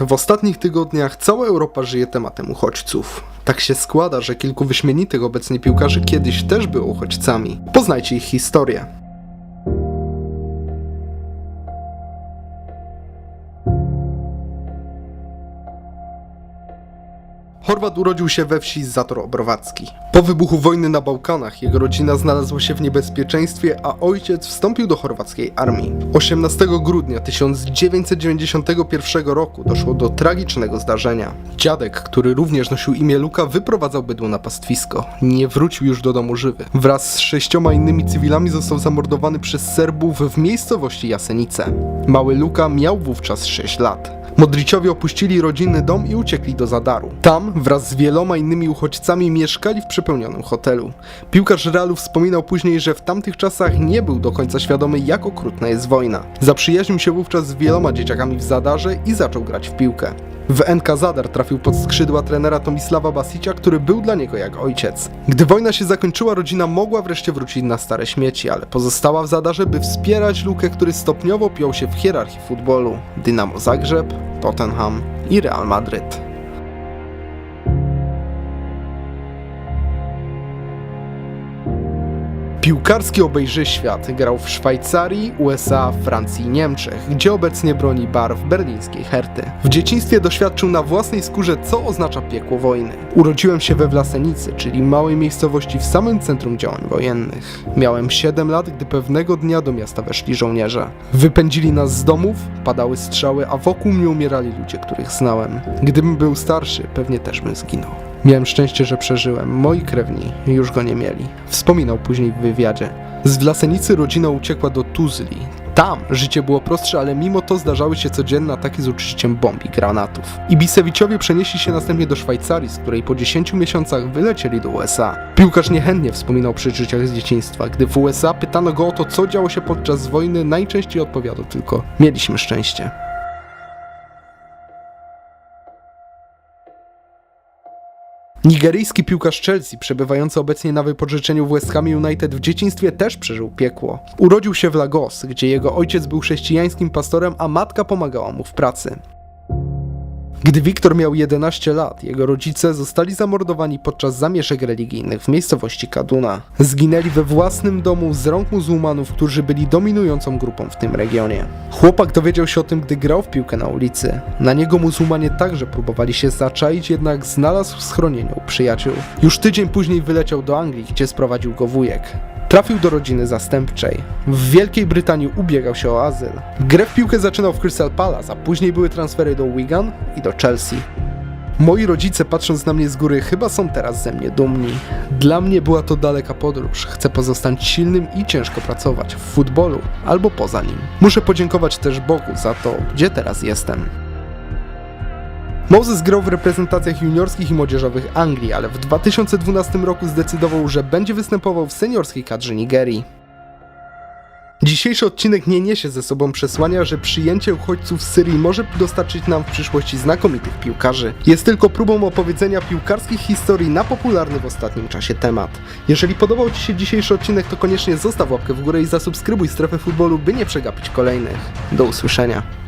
W ostatnich tygodniach cała Europa żyje tematem uchodźców. Tak się składa, że kilku wyśmienitych obecnie piłkarzy kiedyś też było uchodźcami. Poznajcie ich historię. Chorwat urodził się we wsi Zator Obrowacki. Po wybuchu wojny na Bałkanach jego rodzina znalazła się w niebezpieczeństwie, a ojciec wstąpił do chorwackiej armii. 18 grudnia 1991 roku doszło do tragicznego zdarzenia. Dziadek, który również nosił imię Luka, wyprowadzał bydło na pastwisko. Nie wrócił już do domu żywy. Wraz z sześcioma innymi cywilami został zamordowany przez Serbów w miejscowości Jasenice. Mały Luka miał wówczas 6 lat. Modriciowie opuścili rodzinny dom i uciekli do Zadaru. Tam wraz z wieloma innymi uchodźcami mieszkali w przepełnionym hotelu. Piłkarz Realu wspominał później, że w tamtych czasach nie był do końca świadomy, jak okrutna jest wojna. Zaprzyjaźnił się wówczas z wieloma dzieciakami w Zadarze i zaczął grać w piłkę. W NK Zadar trafił pod skrzydła trenera Tomisława Basicia, który był dla niego jak ojciec. Gdy wojna się zakończyła, rodzina mogła wreszcie wrócić na stare śmieci, ale pozostała w Zadarze, by wspierać Lukę, który stopniowo piął się w hierarchii futbolu. Dynamo Zagrzeb, Tottenham i Real Madryt. Piłkarski obejrzy świat grał w Szwajcarii, USA, Francji i Niemczech, gdzie obecnie broni barw berlińskiej Herty. W dzieciństwie doświadczył na własnej skórze, co oznacza piekło wojny. Urodziłem się we Wlasenicy, czyli małej miejscowości w samym centrum działań wojennych. Miałem 7 lat, gdy pewnego dnia do miasta weszli żołnierze. Wypędzili nas z domów, padały strzały, a wokół mnie umierali ludzie, których znałem. Gdybym był starszy, pewnie też bym zginął. Miałem szczęście, że przeżyłem. Moi krewni już go nie mieli. Wspominał później w wywiadzie. Z Wlasenicy rodzina uciekła do Tuzli. Tam życie było prostsze, ale mimo to zdarzały się codzienne ataki z użyciem bomb i granatów. Ibisewiczowie przenieśli się następnie do Szwajcarii, z której po 10 miesiącach wylecieli do USA. Piłkarz niechętnie wspominał o przeżyciach z dzieciństwa. Gdy w USA pytano go o to, co działo się podczas wojny, najczęściej odpowiadał tylko: Mieliśmy szczęście. Nigeryjski piłkarz Chelsea, przebywający obecnie na wypożyczeniu w West Ham United w dzieciństwie też przeżył piekło. Urodził się w Lagos, gdzie jego ojciec był chrześcijańskim pastorem, a matka pomagała mu w pracy. Gdy Wiktor miał 11 lat, jego rodzice zostali zamordowani podczas zamieszek religijnych w miejscowości Kaduna. Zginęli we własnym domu z rąk muzułmanów, którzy byli dominującą grupą w tym regionie. Chłopak dowiedział się o tym, gdy grał w piłkę na ulicy. Na niego muzułmanie także próbowali się zaczaić, jednak znalazł schronienie u przyjaciół. Już tydzień później wyleciał do Anglii, gdzie sprowadził go wujek. Trafił do rodziny zastępczej. W Wielkiej Brytanii ubiegał się o azyl. Grę w piłkę zaczynał w Crystal Palace, a później były transfery do Wigan i do Chelsea. Moi rodzice, patrząc na mnie z góry, chyba są teraz ze mnie dumni. Dla mnie była to daleka podróż. Chcę pozostać silnym i ciężko pracować w futbolu albo poza nim. Muszę podziękować też Bogu za to, gdzie teraz jestem. Moses grał w reprezentacjach juniorskich i młodzieżowych Anglii, ale w 2012 roku zdecydował, że będzie występował w seniorskiej kadrze Nigerii. Dzisiejszy odcinek nie niesie ze sobą przesłania, że przyjęcie uchodźców z Syrii może dostarczyć nam w przyszłości znakomitych piłkarzy. Jest tylko próbą opowiedzenia piłkarskich historii na popularny w ostatnim czasie temat. Jeżeli podobał Ci się dzisiejszy odcinek, to koniecznie zostaw łapkę w górę i zasubskrybuj strefę futbolu, by nie przegapić kolejnych. Do usłyszenia.